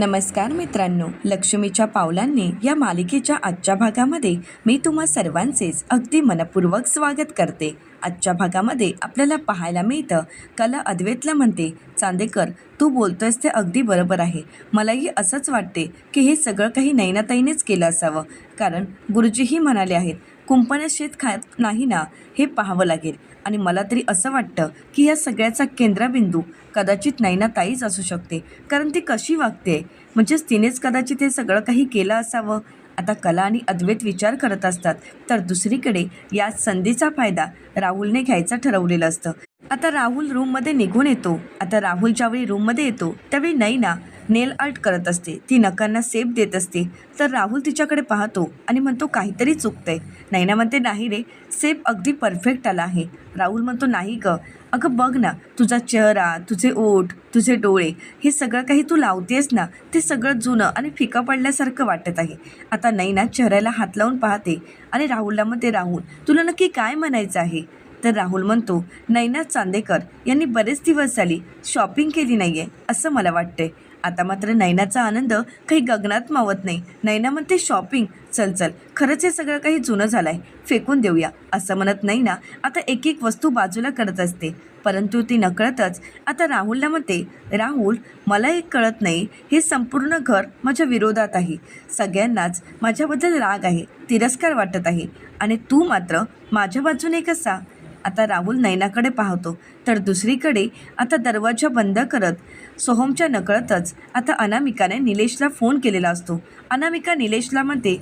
नमस्कार मित्रांनो लक्ष्मीच्या पावलांनी या मालिकेच्या आजच्या भागामध्ये मी तुम्हा सर्वांचेच अगदी मनपूर्वक स्वागत करते. आजच्या भागामध्ये आपल्याला पाहायला मिळतं कला अद्वैतला म्हणते चांदेकर तू बोलतोयस ते अगदी बरोबर आहे. मलाही असंच वाटते की हे सगळं काही नैनाताईनेच केलं असावं. कारण गुरुजीही म्हणाले आहेत कुंपणात शेत खात नाही ना हे पाहावं लागेल. आणि मला तरी असं वाटतं की या सगळ्याचा केंद्रबिंदू कदाचित नैनाताईच असू शकते. कारण ती कशी वागते? म्हणजेच तिनेच कदाचित हे सगळं काही केलं असावं? आता कला आणि अद्वैत विचार करत असतात तर दुसरीकडे या संधीचा फायदा राहुलने घ्यायचा ठरवलेलं असतं. आता राहुल रूममध्ये निघून येतो. आता राहुल ज्यावेळी रूममध्ये येतो त्यावेळी नैना नेल आर्ट करत असते. ती नकांना सेफ देत असते. तर राहुल तिच्याकडे पाहतो आणि म्हणतो काहीतरी चुकतंय. नैना म्हणते नाही रे सेफ अगदी परफेक्ट आला आहे. राहुल म्हणतो नाही ग. अगं बघ ना तुझा चेहरा तुझे ओठ तुझे डोळे हे सगळं काही तू लावतेस ना ते सगळं जुनं आणि फिका पडल्यासारखं वाटत आहे. आता नैना चेहऱ्याला हात लावून पाहते आणि राहुलला म्हणते राहुल तुला नक्की काय म्हणायचं आहे? तर राहुल म्हणतो नैना चांदेकर यांनी बरेच दिवस झाली शॉपिंग केली नाही आहे असं मला वाटतंय. आता मात्र नैनाचा आनंद काही गगनात मावत नाही. नैना म्हणते शॉपिंग चल चल. खरंच हे सगळं काही जुनं झालं आहे फेकून देऊया. असं म्हणत नैना आता एक एक वस्तू बाजूला करत असते. परंतु ती नकळतच आता राहुलला म्हणते राहुल मला एक कळत नाही. हे संपूर्ण घर माझ्या विरोधात आहे. सगळ्यांनाच माझ्याबद्दल राग आहे तिरस्कार वाटत आहे. आणि तू मात्र माझ्या बाजूने कसा? आता राहुल नैनाकडे पाहतो. तर दुसरीकडे आता दरवाजा बंद करत सोहमच्या नकळतच आता अनामिकाने निलेशला फोन केलेला असतो. अनामिका निलेशला म्हणते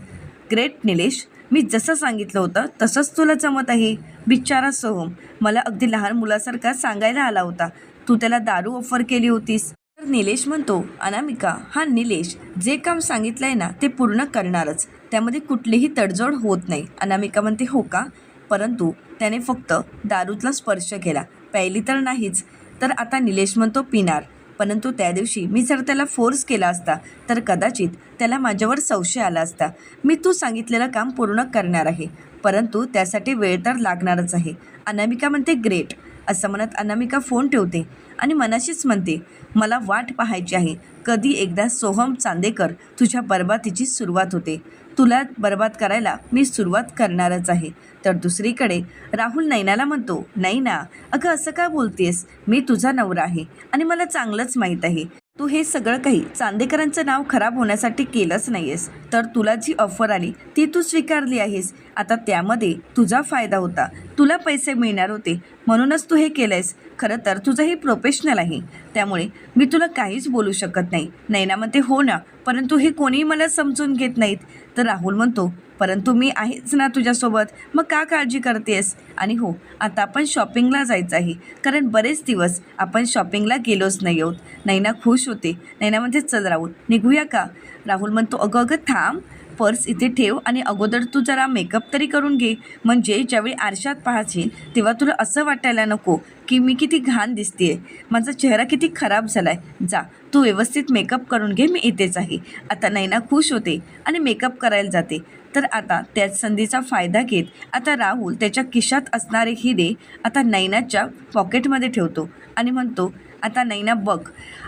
ग्रेट निलेश मी जसं सांगितलं होतं तसंच तुला जमत आहे. बिचारा सोहम मला अगदी लहान मुलासारखा सांगायला आला होता. तू त्याला दारू ऑफर केली होतीस. तर निलेश म्हणतो अनामिका हा निलेश जे काम सांगितलंय ना ते पूर्ण करणारच. त्यामध्ये कुठलीही तडजोड होत नाही. अनामिका म्हणते हो का? परंतु त्याने फक्त दारूतला स्पर्श केला. प्यायली तर नाहीच. तर आता निलेश म्हणतो पिणार. परंतु त्या दिवशी मी जर त्याला फोर्स केला असता तर कदाचित त्याला माझ्यावर संशय आला असता. मी तू सांगितलेलं काम पूर्ण करणार आहे. परंतु त्यासाठी वेळ तर लागणारच आहे. अनामिका म्हणते ग्रेट. असं म्हणत अनामिका फोन ठेवते आणि मनाशीच म्हणते मला वाट पाहायची आहे. कधी एकदा सोहम चांदेकर तुझ्या बरबातीची सुरुवात होते. तुला बर्बाद करायला मी सुरुवात करणारच आहे. तर दुसरीकडे राहुल नैनाला म्हणतो नैना अगं असं का बोलतेस? मी तुझा नवरा आहे आणि मला चांगलंच माहीत आहे. तू हे सगळं काही चांदेकरांचं नाव खराब होण्यासाठी केलंच नाही आहेस तर तुला जी ऑफर आली ती तू स्वीकारली आहेस. आता त्यामध्ये तुझा फायदा होता. तुला पैसे मिळणार होते. म्हणूनच तू हे केलं आहेस खरं तर तुझं हे प्रोफेशनल आहे. त्यामुळे मी तुला काहीच बोलू शकत नाही. नैना म्हणते हो ना परंतु हे कोणीही मला समजून घेत नाहीत. तर राहुल म्हणतो परंतु मी आहेच ना तुझ्यासोबत. मग का काळजी करतेस? आणि हो आता आपण शॉपिंगला जायचं आहे. कारण बरेच दिवस आपण शॉपिंगला गेलोच नाही आहोत. नैना खुश होते. नैना म्हणते चल राहुल निघूया का? राहुल म्हणतो अगं अगं थांब. पर्स इथे ठेव आणि अगोदर तू जरा मेकअप तरी करून घे. म्हणजे ज्यावेळी आरशात पाहशील तेव्हा तुला असं वाटायला नको की मी किती घाण दिसतेय. माझा चेहरा किती खराब झाला आहे जा तू व्यवस्थित मेकअप करून घे मी इथेच आहे. आता नैना खुश होते आणि मेकअप करायला जाते. तर आता त्याच संधीचा फायदा घेत आता राहुल त्याच्या किशात असणारे हिरे आता नैनाच्या पॉकेटमध्ये ठेवतो आणि म्हणतो आता नैना बघ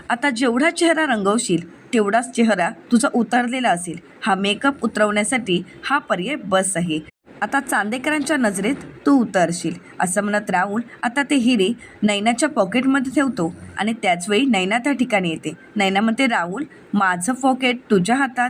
आता जेवढा चेहरा रंगवशील तेवढाच चेहरा तुझा उतरलेला असेल. हा मेकअप उतरवण्यासाठी हा पर्याय बस आहे. आता चांदेकरांच्या नजरेत तू उतरशील. असं म्हणत राहुल आता ते हिरे नैनाच्या पॉकेटमध्ये ठेवतो आणि त्याचवेळी नैना त्या ठिकाणी येते. नैना म्हणते राहुल माझं पॉकेट तुझ्या हातात.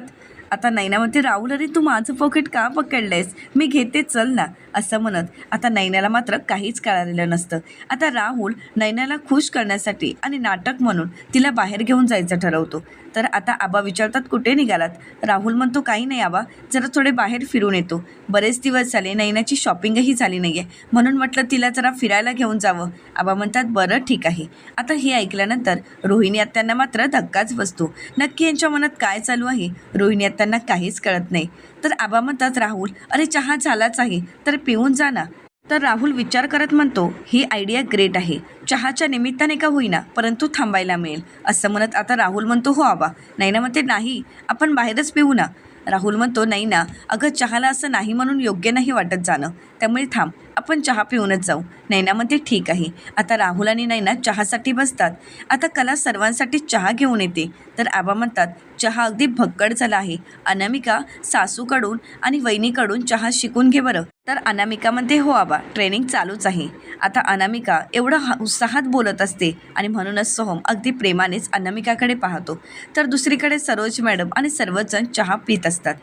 आता नैना म्हणते राहुल अरे तू माझं पॉकेट का पकडलंयस? मी घेते चल ना. असं म्हणत आता नैनाला मात्र काहीच कळालेलं नसतं. आता राहुल नैनाला खुश करण्यासाठी आणि नाटक म्हणून तिला बाहेर घेऊन जायचं ठरवतो. तर आता आबा विचारतात कुठे निघालात? राहुल म्हणतो काही नाही आबा जरा थोडे बाहेर फिरून येतो. बरेच दिवस झाले नैनाची शॉपिंगही झाली नाही आहे म्हणून म्हटलं तिला जरा फिरायला घेऊन जावं. आबा म्हणतात बरं ठीक आहे. आता हे ऐकल्यानंतर रोहिणी आत्यांना मात्र धक्काच बसतो. नक्की यांच्या मनात काय चालू आहे? रोहिणी आत्यांना काहीच कळत नाही. तर आबा म्हणतात राहुल अरे चहा झालाच आहे. तर पिऊन जा ना. तर राहुल विचार करत म्हणतो ही आयडिया ग्रेट आहे. चहाच्या निमित्ताने का होईना परंतु थांबायला मिळेल. असं म्हणत आता राहुल म्हणतो हो आबा. नैना म्हणते नाही आपण बाहेरच पिऊ ना. राहुल म्हणतो नाही ना अगं चहाला असं नाही म्हणून योग्य नाही वाटत जाणं. त्यामुळे थांब आपण चहा पिऊनच जाऊ. नैना म्हणते ठीक आहे. आता राहुल आणि नैना चहासाठी बसतात. आता कला सर्वांसाठी चहा घेऊन येते. तर आबा म्हणतात चहा अगदी भक्कड झाला आहे. अनामिका सासूकडून आणि वहिनीकडून चहा शिकून घे बरं. तर अनामिका म्हणते हो आबा ट्रेनिंग चालूच आहे. आता अनामिका एवढं हा उत्साहात बोलत असते आणि म्हणूनच सोहम अगदी प्रेमानेच अनामिकाकडे पाहतो. तर दुसरीकडे सरोज मॅडम आणि सर्वजण चहा पित असतात.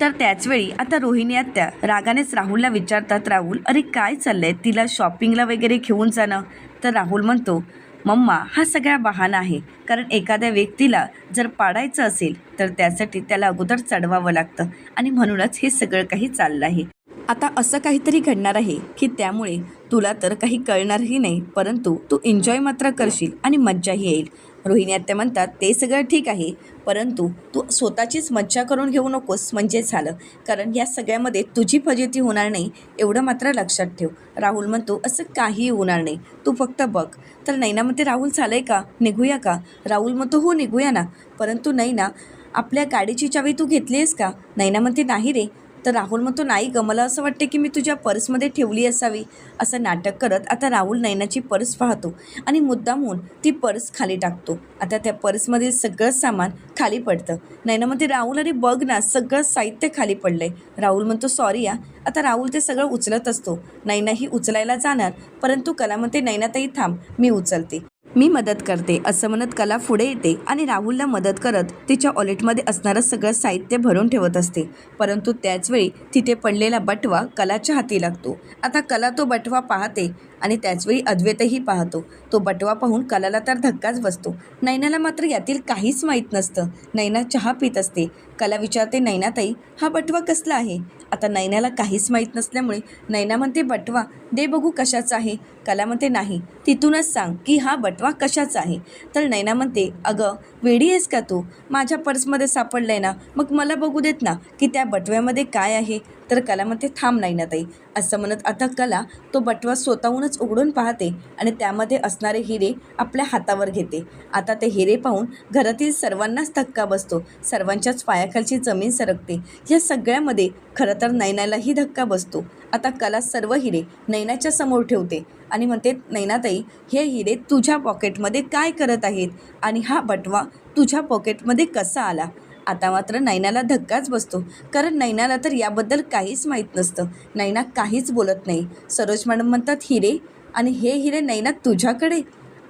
तर त्याचवेळी आता रोहिणी आत्या रागानेच राहुलला विचारतात राहुल अरे काय चाललंय? तिला शॉपिंगला वगैरे घेऊन जाणं. तर राहुल म्हणतो मम्मा हा सगळा बहाणा आहे. कारण एखाद्या व्यक्तीला जर पाडायचं असेल तर त्यासाठी त्याला अगोदर चढवावं लागतं आणि म्हणूनच हे सगळं काही चाललं आहे. आता असं काहीतरी घडणार आहे की त्यामुळे तुला तर काही कळणारही नाही परंतु तू एन्जॉय मात्र करशील आणि मज्जाही येईल. रोहिणी आत्या म्हणतात ते सगळं ठीक आहे परंतु तू स्वतःचीच मज्जा करून घेऊ नकोस म्हणजे झालं. कारण या सगळ्यामध्ये तुझी फजिती होणार नाही एवढं मात्र लक्षात ठेव. राहुल म्हणतो असं काहीही होणार नाही. तू फक्त बघ. तर नैना म्हणते राहुल झालं आहे का? निघूया का? राहुल म्हणतो हो निघूया ना. परंतु नैना आपल्या गाडीची चावी तू घेतली आहेस का? नैना म्हणते नाही रे तर राहुल म्हणतो नाही ग मला असं वाटते की मी तुझ्या पर्समध्ये ठेवली असावी. असं नाटक करत आता राहुल नैनाची पर्स पाहतो आणि मुद्दामून ती पर्स खाली टाकतो. आता त्या पर्समधील सगळं सामान खाली पडतं. नैना म्हणते राहुल अरे बघ ना सगळं साहित्य खाली पडलंय. राहुल म्हणतो सॉरी या आता राहुल ते सगळं उचलत असतो. नैनाही उचलायला जाणार परंतु कला म्हणते नैनाताई थांब मी उचलते. मी मदत करते असं म्हणत कला पुढे येते आणि राहुलला मदत करत तिच्या ऑलेटमध्ये असणारं सगळं साहित्य भरून ठेवत असते. परंतु त्याचवेळी तिथे पडलेला बटवा कलाच्या हाती लागतो. आता कला तो बटवा पाहते आणि त्याचवेळी अद्वैतही पाहतो. तो बटवा पाहून कलाला तर धक्काच बसतो. नैनाला मात्र यातील काहीच माहीत नसतं. नैना चहा पित असते. कला विचारते नैनाताई हा बटवा कसला आहे? आता नैनाला काहीच माहीत नसल्यामुळे नैना म्हणते बटवा दे बघू कशाचा आहे. कला म्हणते नाही तिथूनच सांग की हा बटवा कशाचा आहे? तर नैना म्हणते अगं वेडी आहेस का तू? माझ्या पर्समध्ये सापडलंय ना मग मला बघू देत ना की त्या बटव्यामध्ये काय आहे. तर कला म्हणते थांब नैनाताई. असं म्हणत आता कला तो बटवा स्वतःहूनच उघडून पाहते आणि त्यामध्ये असणारे हिरे आपल्या हातावर घेते. आता ते हिरे पाहून घरातील सर्वांनाच धक्का बसतो. सर्वांच्याच पायाखालची जमीन सरकते. या सगळ्यामध्ये खरं तर नैनालाही धक्का बसतो. आता कला सर्व हिरे नैनाच्या समोर ठेवते. आणि म्हणते नैनाताई हे हिरे तुझ्या पॉकेटमध्ये काय करत आहेत? आणि हा बटवा तुझ्या पॉकेटमध्ये कसा आला? आता मात्र नैनाला धक्काच बसतो. कारण नैनाला तर याबद्दल काहीच माहीत नसतं. नैना काहीच बोलत नाही. सरोज मॅडम म्हणतात हिरे आणि हे हिरे नैना तुझ्याकडे?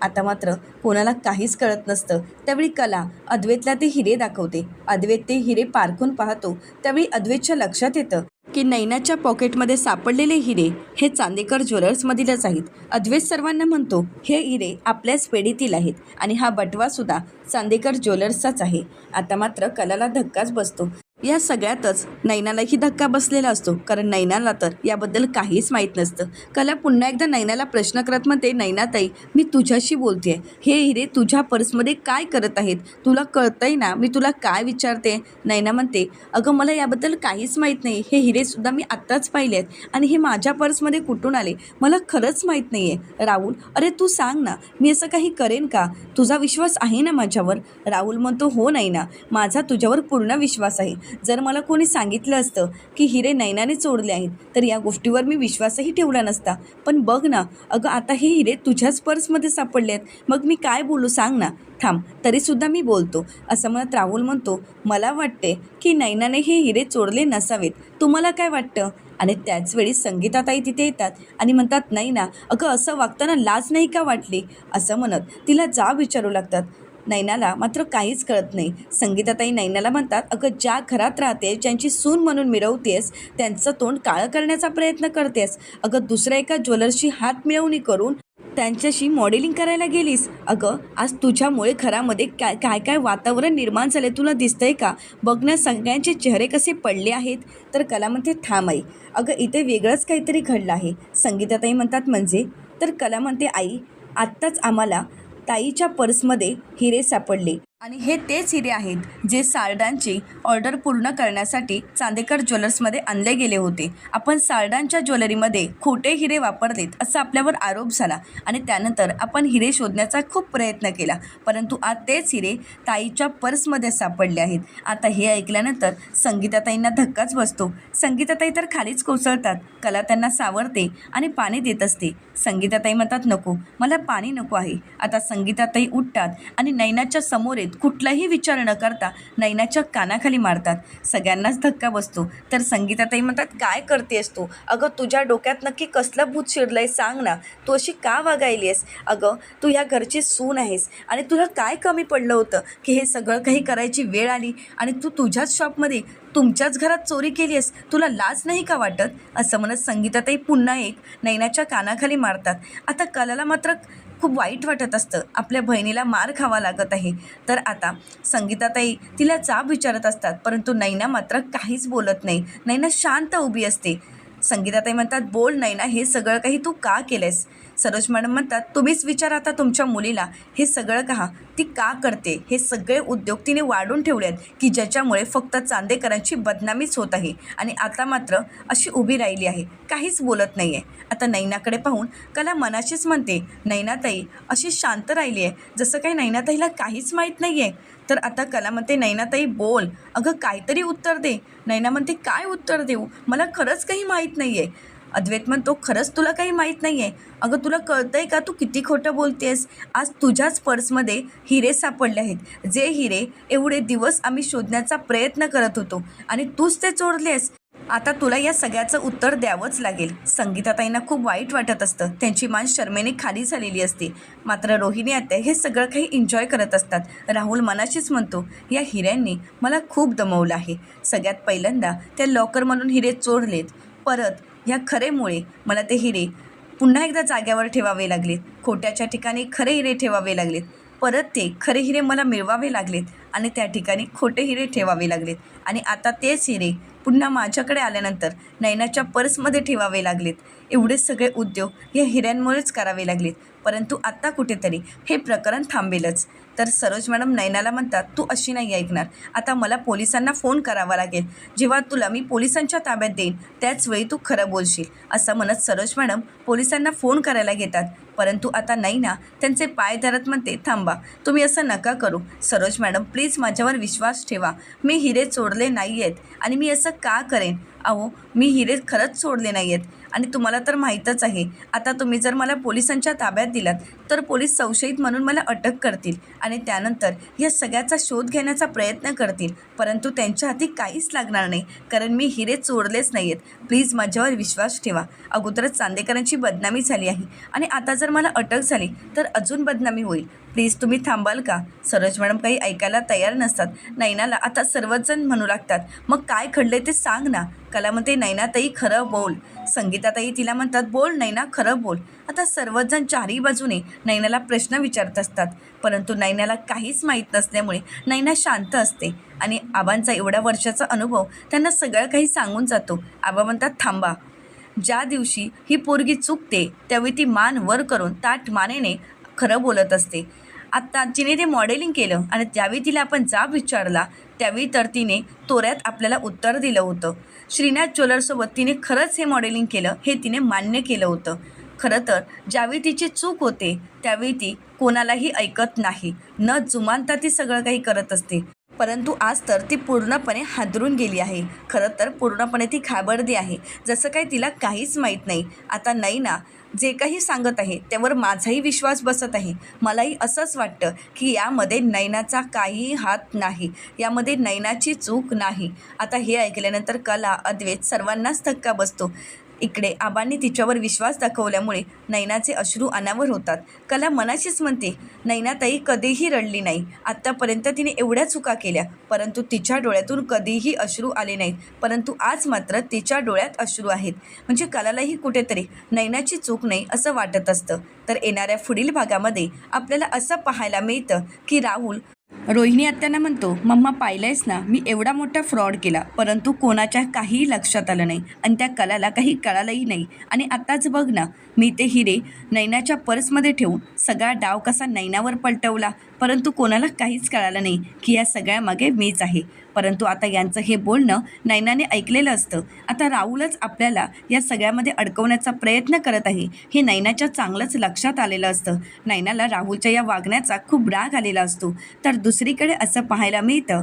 आता मात्र कोणाला काहीच कळत नसतं. त्यावेळी कला अद्वैतला ते हिरे दाखवते. अद्वैत ते हिरे पारखून पाहतो. त्यावेळी अद्वैतच्या लक्षात येतं. की नैनाच्या पॉकेटमध्ये सापडलेले हिरे हे चांदेकर ज्वेलर्समधीलच आहेत. अद्वैत सर्वांना म्हणतो हे हिरे आपल्याच पेढीतील आहेत आणि हा बटवासुद्धा चांदेकर ज्वेलर्सचाच आहे. आता मात्र कलाला धक्काच बसतो. या सगळ्यातच नैनालाही धक्का बसलेला असतो. कारण नैनाला तर याबद्दल काहीच माहीत नसतं. कला पुन्हा एकदा नैनाला प्रश्न करत म्हणते नैनाताई मी तुझ्याशी बोलते हे हिरे तुझ्या पर्समध्ये काय करत आहेत? तुला कळतंय ना? मी तुला काय विचारते? नैना म्हणते अगं मला याबद्दल काहीच माहीत नाही. हे हिरेसुद्धा मी आत्ताच पाहिले आहेत. आणि हे माझ्या पर्समध्ये कुठून आले? मला खरंच माहीत नाही आहे राहुल अरे तू सांग ना. मी असं काही करेन का? तुझा विश्वास आहे ना माझ्यावर? राहुल म्हणतो हो नाही ना माझा तुझ्यावर पूर्ण विश्वास आहे. जर मला कोणी सांगितलं असतं की हिरे नैनाने चोरले आहेत तर या गोष्टीवर मी विश्वासही ठेवला नसता. पण बघ ना अगं आता हे हिरे तुझ्याच पर्समध्ये सापडले आहेत. मग मी काय बोलू सांग ना? थांब तरीसुद्धा मी बोलतो. असं म्हणत राहुल म्हणतो मला वाटते की नैनाने हे हिरे चोरले नसावेत. तुम्हाला काय वाटतं? आणि त्याचवेळी संगीताताई तिथे येतात आणि म्हणतात नाही ना अगं असं वागताना लाज नाही का वाटली? असं म्हणत तिला जा विचारू लागतात. नैनाला मात्र काहीच कळत नाही. संगीताताई नैनाला म्हणतात अगं ज्या घरात राहते ज्यांची सून म्हणून मिळवतेस त्यांचं तोंड काळं करण्याचा प्रयत्न करतेस. अगं दुसऱ्या एका ज्वेलर्सची हात मिळवणी करून त्यांच्याशी मॉडेलिंग करायला गेलीस. अगं आज तुझ्यामुळे घरामध्ये काय काय काय वातावरण निर्माण झाले तुला दिसतंय का? बघण्या सगळ्यांचे चेहरे कसे पडले आहेत. तर कला म्हणते थांब आई. अगं इथे वेगळंच काहीतरी घडलं आहे. संगीताताई म्हणतात म्हणजे? तर कला म्हणते आई आत्ताच आम्हाला ताईच्या पर्समध्ये हिरे सापडले. आणि हे तेच हिरे आहेत जे सारडांची ऑर्डर पूर्ण करण्यासाठी चांदेकर ज्वेलर्समध्ये आणले गेले होते. आपण सारडांच्या ज्वेलरीमध्ये खोटे हिरे वापरलेत असा आपल्यावर आरोप झाला आणि त्यानंतर आपण हिरे शोधण्याचा खूप प्रयत्न केला. परंतु आज तेच हिरे ताईच्या पर्समध्ये सापडले आहेत. आता हे ऐकल्यानंतर संगीताताईंना धक्काच बसतो. संगीताताई तर खालीच कोसळतात. कला त्यांना सावरते आणि पाणी देत असते. संगीताताई म्हणतात नको मला पाणी नको आहे. आता संगीताताई उठतात आणि नैनाच्या समोर येत. कुठलाही विचार न करता नैनाच्या कानाखाली मारतात. सगळ्यांनाच धक्का बसतो. तर संगीताताई म्हणतात काय करतेस तू? अगं तुझ्या डोक्यात नक्की कसलं भूत शिरलं आहे सांग ना. तू अशी का वागायली आहेस अगं तू ह्या घरची सून आहेस आणि तुला काय कमी पडलं होतं की हे सगळं काही करायची वेळ आली आणि तू तुझ्याच शॉपमध्ये तुमच्याच घरात चोरी केली आहेस तुला लाज नाही का वाटत? असं म्हणत संगीताताई पुन्हा एक नैनाच्या कानाखाली मारतात. आता कलाला मात्र खूप वाईट वाटत असतं. आपल्या बहिणीला मार खावा लागत आहे. तर आता संगीताताई तिला जाब विचारत असतात. परंतु नैना मात्र काहीच बोलत नाही. नैना शांत उभी असते. संगीताताई म्हणतात बोल नैना हे सगळं काही तू का केलंयस? सरोज मॅडम म्हणतात तुम्हीच विचार आता तुमच्या मुलीला. हे सगळं का ती का करते? हे सगळे उद्योग तिने वाढून ठेवले आहेत की ज्याच्यामुळे फक्त चांदेकरांची बदनामीच होत आहे. आणि आता मात्र अशी उभी राहिली आहे. काहीच बोलत नाही आहे आता नैनाकडे पाहून कला मनाशीच म्हणते नैनाताई अशी शांत राहिली आहे. जसं काही नैनाताईला काहीच माहीत नाही आहे तर आता कला म्हणते नैनाताई बोल. अगं काहीतरी उत्तर दे. नैना म्हणते काय उत्तर देऊ? मला खरंच काही माहीत नाही आहे अद्वैत म्हणतो खरंच तुला काही माहीत नाही आहे अगं तुला कळतं आहे का तू किती खोटं बोलतेस? आज तुझ्याच पर्समध्ये हिरे सापडले आहेत. जे हिरे एवढे दिवस आम्ही शोधण्याचा प्रयत्न करत होतो आणि तूच ते चोरलेस. आता तुला या सगळ्याचं उत्तर द्यावंच लागेल. संगीताताईंना खूप वाईट वाटत असतं. त्यांची मान शर्मेने खाली झालेली असते. मात्र रोहिणी आत्या हे सगळं काही एन्जॉय करत असतात. राहुल मनाशीच म्हणतो या हिऱ्यांनी मला खूप दमवलं आहे. सगळ्यात पहिल्यांदा त्या लॉकर म्हणून हिरे चोरलेत. परत ह्या खरेमुळे मला ते हिरे पुन्हा एकदा जाग्यावर ठेवावे लागलेत. खोट्याच्या ठिकाणी खरे हिरे ठेवावे लागलेत. परत ते खरे हिरे मला मिळवावे लागलेत आणि त्या ठिकाणी खोटे हिरे ठेवावे लागलेत. आणि आता तेच हिरे पुन्हा माझ्याकडे आल्यानंतर नैनाच्या पर्समध्ये ठेवावे लागलेत. एवढे सगळे उद्योग या हिऱ्यांमुळेच करावे लागलेत. परंतु आत्ता कुठेतरी हे प्रकरण थांबेलच. तर सरोज मॅडम नैनाला म्हणतात तू अशी नाही ऐकणार. आता मला पोलिसांना फोन करावा लागेल. जेव्हा तुला मी पोलिसांच्या ताब्यात देईन त्याचवेळी तू खरं बोलशील. असं म्हणत सरोज मॅडम पोलिसांना फोन करायला घेतात. परंतु आता नैना त्यांचे पाय धरत म्हणते थांबा तुम्ही असं नका करू. सरोज मॅडम प्लीज माझ्यावर विश्वास ठेवा. मी हिरे चोडले नाही आहेत आणि मी असं का करेन? अहो मी हिरे खरंच सोडले नाही आहेत आणि तुम्हाला तर माहीतच आहे. आता तुम्ही जर मला पोलिसांच्या ताब्यात दिलात तर पोलीस संशयित म्हणून मला अटक करतील आणि त्यानंतर या सगळ्याचा शोध घेण्याचा प्रयत्न करतील. परंतु त्यांच्या हाती काहीच लागणार नाही कारण मी हिरे चोरलेच नाही आहेत प्लीज माझ्यावर विश्वास ठेवा. अगोदरच चांदेकरांची बदनामी झाली आहे आणि आता जर मला अटक झाली तर अजून बदनामी होईल. प्लीज तुम्ही थांबाल का? सरोज मॅडम काही ऐकायला तयार नसतात. नैनाला आता सर्वच जण म्हणू लागतात मग काय घडले ते सांग ना. कलामध्ये नैनाताई खरं बोल. संगीत संगीताताई तिला म्हणतात बोल नैना खरं बोल. आता सर्वजण चारही बाजूने नैनाला प्रश्न विचारत असतात. परंतु नैनाला काहीच माहीत नसल्यामुळे नैना शांत असते. आणि आबांचा एवढ्या वर्षाचा अनुभव त्यांना सगळं काही सांगून जातो. आबा म्हणतात थांबा. ज्या दिवशी ही पोरगी चुकते त्यावेळी ती मान वर करून ताट मानेने खरं बोलत असते. आत्ता जिने ते मॉडेलिंग केलं आणि त्यावेळी तिला आपण जाब विचारला त्यावेळी तर तिने तोऱ्यात आपल्याला उत्तर दिलं होतं. श्रीनाथ ज्वेलरसोबत तिने खरंच हे मॉडेलिंग केलं हे तिने मान्य केलं होतं. खरं तर ज्यावेळी तिची चूक होते त्यावेळी ती कोणालाही ऐकत नाही. न जुमानता ती सगळं काही करत असते. परंतु आज तर ती पूर्णपणे हादरून गेली आहे. खरं तर पूर्णपणे ती घाबरली आहे. जसं काही तिला काहीच माहीत नाही. आता नैना जे काही सांगत आहे त्यावर माझाही विश्वास बसत आहे. मलाही असंच वाटतं की यामध्ये नैनाचा काहीही हात नाही. यामध्ये नैनाची चूक नाही. आता हे ऐकल्यानंतर कला अद्वैत सर्वांनाच धक्का बसतो. इकडे आबांनी तिच्यावर विश्वास दाखवल्यामुळे नैनाचे अश्रू अनावर होतात. कला मनाशीच म्हणते नैनाताई कधीही रडली नाही. आत्तापर्यंत तिने एवढ्या चुका केल्या. परंतु तिच्या डोळ्यातून कधीही अश्रू आले नाहीत. परंतु आज मात्र तिच्या डोळ्यात अश्रू आहेत. म्हणजे कलालाही कुठेतरी नैनाची चूक नाही असं वाटत असतं. तर येणाऱ्या पुढील भागामध्ये आपल्याला असं पाहायला मिळतं की राहुल रोहिणी आत्यांना म्हणतो मम्मा पाहिलंयस ना मी एवढा मोठा फ्रॉड केला परंतु कोणाच्या काहीही लक्षात आलं नाही आणि त्या कलाला काही कळालंही नाही. आणि आत्ताच बघ ना मी ते हिरे नैनाच्या पर्समध्ये ठेवून सगळा डाव कसा नैनावर पलटवला परंतु कोणाला काहीच कळालं नाही की या सगळ्यामागे मीच आहे. परंतु आता यांचं हे बोलणं नैनाने ऐकलेलं असतं. आता राहुलच आपल्याला या सगळ्यामध्ये अडकवण्याचा प्रयत्न करत आहे हे नैनाच्या चांगलंच लक्षात आलेलं असतं. नैनाला राहुलच्या या वागण्याचा खूप राग आलेला असतो. तर दुसरीकडे असं पाहायला मिळतं.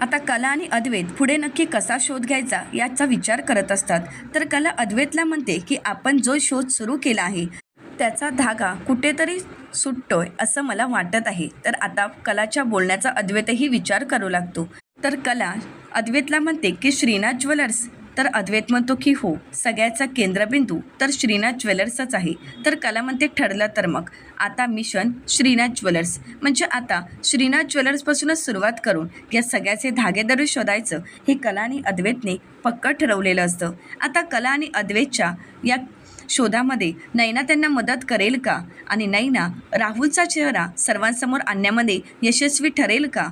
आता कला आणि अद्वैत पुढे नक्की कसा शोध घ्यायचा याचा विचार करत असतात. तर कला अद्वैतला म्हणते की आपण जो शोध सुरू केला आहे त्याचा धागा कुठेतरी सुटतोय असं मला वाटत आहे. तर आता कलाच्या बोलण्याचा अद्वैतही विचार करू लागतो. तर कला अद्वैतला म्हणते की श्रीनाथ ज्वेलर्स. तर अद्वैत म्हणतो की हो सगळ्याचा केंद्रबिंदू तर श्रीनाथ ज्वेलर्सच आहे. तर कला म्हणते ठरलं तर मग. आता मिशन श्रीनाथ ज्वेलर्स. म्हणजे आता श्रीनाथ ज्वेलर्सपासूनच सुरुवात करून या सगळ्याचे धागेदरी शोधायचं हे कला आणि अद्वैतने पक्क ठरवलेलं असतं. आता कला आणि अद्वैतच्या या शोधामध्ये नैना त्यांना मदत करेल का? आणि नैना राहुलचा चेहरा सर्वांसमोर आणण्यामध्ये यशस्वी ठरेल का?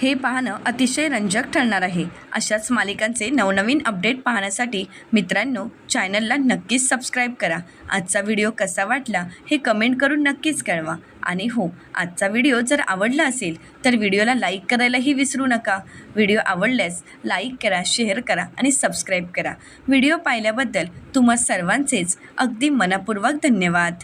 हे पाहणं अतिशय रंजक ठरणार आहे. अशाच मालिकांचे नवनवीन अपडेट पाहण्यासाठी मित्रांनो चॅनलला नक्कीच सबस्क्राईब करा. आजचा व्हिडिओ कसा वाटला हे कमेंट करून नक्कीच कळवा. आणि हो आजचा व्हिडिओ जर आवडला असेल तर व्हिडिओला लाईक करायलाही विसरू नका. व्हिडिओ आवडल्यास लाईक करा शेअर करा आणि सबस्क्राईब करा. व्हिडिओ पाहिल्याबद्दल तुम्हा सर्वांचेच अगदी मनपूर्वक धन्यवाद.